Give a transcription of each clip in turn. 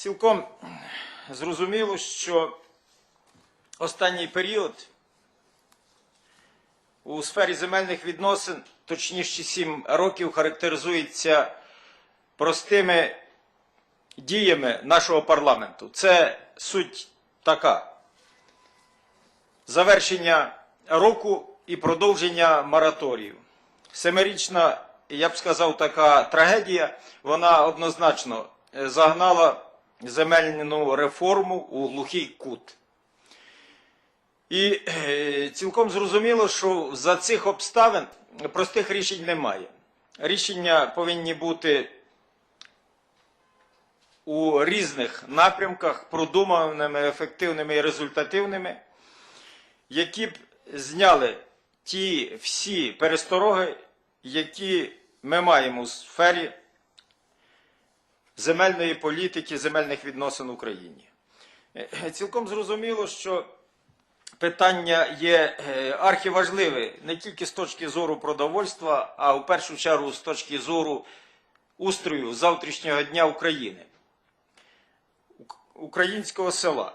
Цілком зрозуміло, що останній період у сфері земельних відносин, точніше 7 років, характеризується простими діями нашого парламенту. Це суть така. Завершення року і продовження мораторію. Семирічна, я б сказав, така трагедія, вона однозначно е, загнала земельну реформу у глухий кут. І е, цілком зрозуміло, що за цих обставин простих рішень немає. Рішення повинні бути у різних напрямках, продуманими, ефективними і результативними, які б зняли ті всі перестороги, які ми маємо у сфері земельної політики, земельних відносин в Україні. Е, Цілком зрозуміло, що питання є е, архіважливе не тільки з точки зору продовольства, а в першу чергу з точки зору устрою завтрашнього дня України, українського села.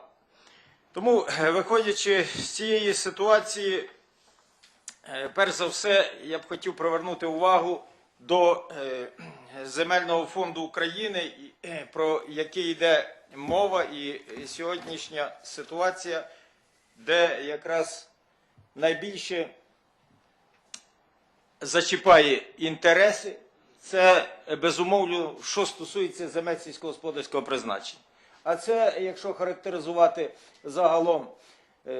Тому, е, виходячи з цієї ситуації, е, перш за все, я б хотів привернути увагу до е, земельного фонду України, е, про який йде мова, і сьогоднішня ситуація, де якраз найбільше зачіпає інтереси, це е, безумовно, що стосується земель сільськогосподарського призначення. А це, якщо характеризувати загалом е,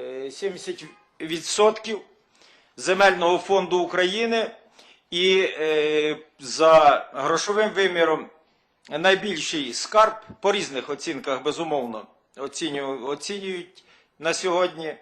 70% земельного фонду України і е, за грошовим виміром найбільший скарб по різних оцінках, безумовно, оцінюють, оцінюють на сьогодні.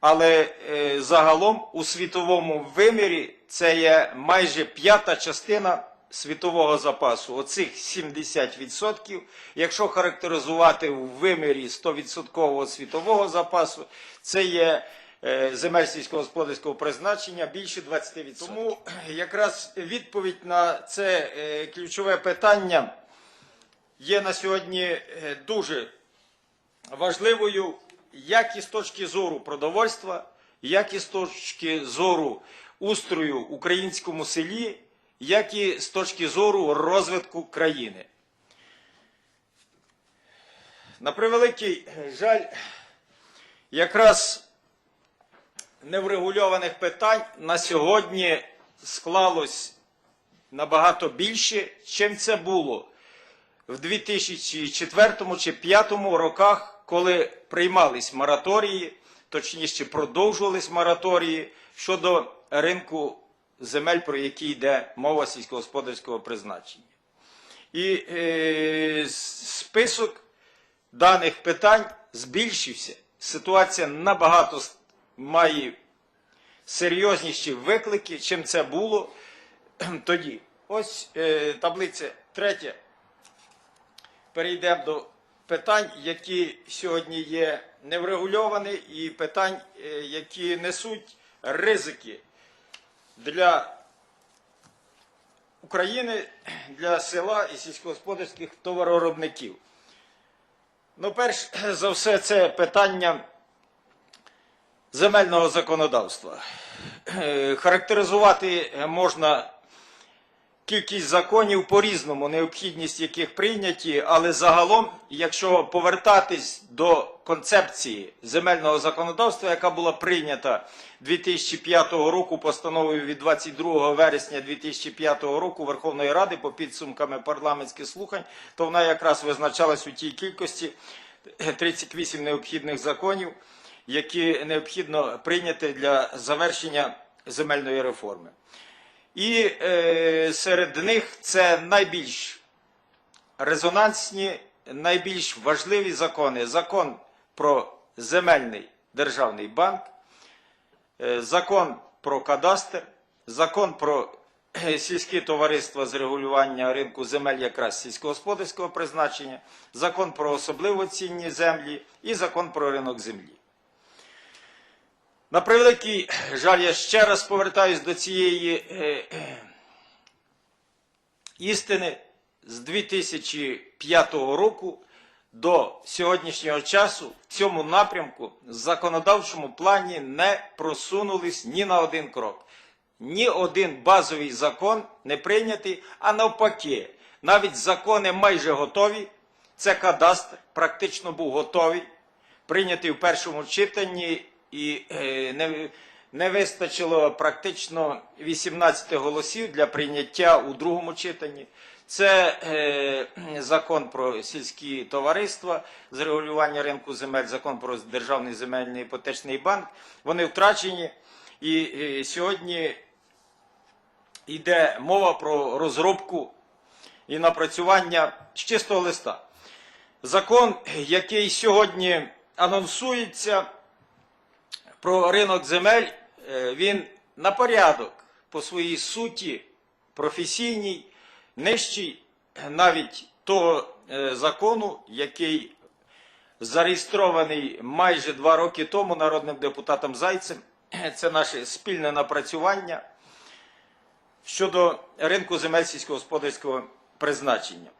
Але е, загалом у світовому вимірі це є майже п'ята частина світового запасу. Оцих 70%, якщо характеризувати у вимірі 100% світового запасу, це є е, земель сільськогосподарського призначення більше 20%. Тому якраз відповідь на це е, ключове питання є на сьогодні е, дуже важливою як і з точки зору продовольства, як і з точки зору устрою в українському селі, як і з точки зору розвитку країни. На превеликий жаль, якраз неврегульованих питань на сьогодні склалось набагато більше, чим це було в 2004 чи 2005 роках, коли приймались мораторії, точніше продовжувались мораторії щодо ринку земель, про які йде мова сільськогосподарського призначення. І е, список даних питань збільшився. Ситуація набагато має серйозніші виклики, чим це було тоді. Ось е, таблиця третя перейдемо до питань, які сьогодні є неврегульовані, і питань, е, які несуть ризики для України, для села і сільськогосподарських товароробників. Ну, перш за все, це питання земельного законодавства. Е, Характеризувати можна кількість законів по-різному, необхідність яких прийняті, але загалом, якщо повертатись до концепції земельного законодавства, яка була прийнята 2005 року постановою від 22 вересня 2005 року Верховної Ради по підсумками парламентських слухань, то вона якраз визначалась у тій кількості 38 необхідних законів, які необхідно прийняти для завершення земельної реформи. І е, серед них це найбільш резонансні, найбільш важливі закони. Закон про земельний державний банк, е, закон про кадастр, закон про е, сільські товариства з регулювання ринку земель якраз сільськогосподарського призначення, закон про особливо цінні землі і закон про ринок землі. На превеликий жаль, я ще раз повертаюсь до цієї е, е, істини з 2005 року до сьогоднішнього часу в цьому напрямку в законодавчому плані не просунулись ні на один крок. Ні один базовий закон не прийнятий, а навпаки, навіть закони майже готові. Це кадастр практично був готовий, прийнятий в першому читанні і е, не, не вистачило практично 18 голосів для прийняття у другому читанні. Це е, закон про сільські товариства з регулювання ринку земель, закон про державний земельний іпотечний банк. Вони втрачені. І е, сьогодні йде мова про розробку і напрацювання з чистого листа. Закон, який сьогодні анонсується про ринок земель, е, він на порядок по своїй суті професійній, нижчий навіть того е, закону, який зареєстрований майже два роки тому народним депутатом Зайцем. Це наше спільне напрацювання щодо ринку земель сільськогосподарського призначення.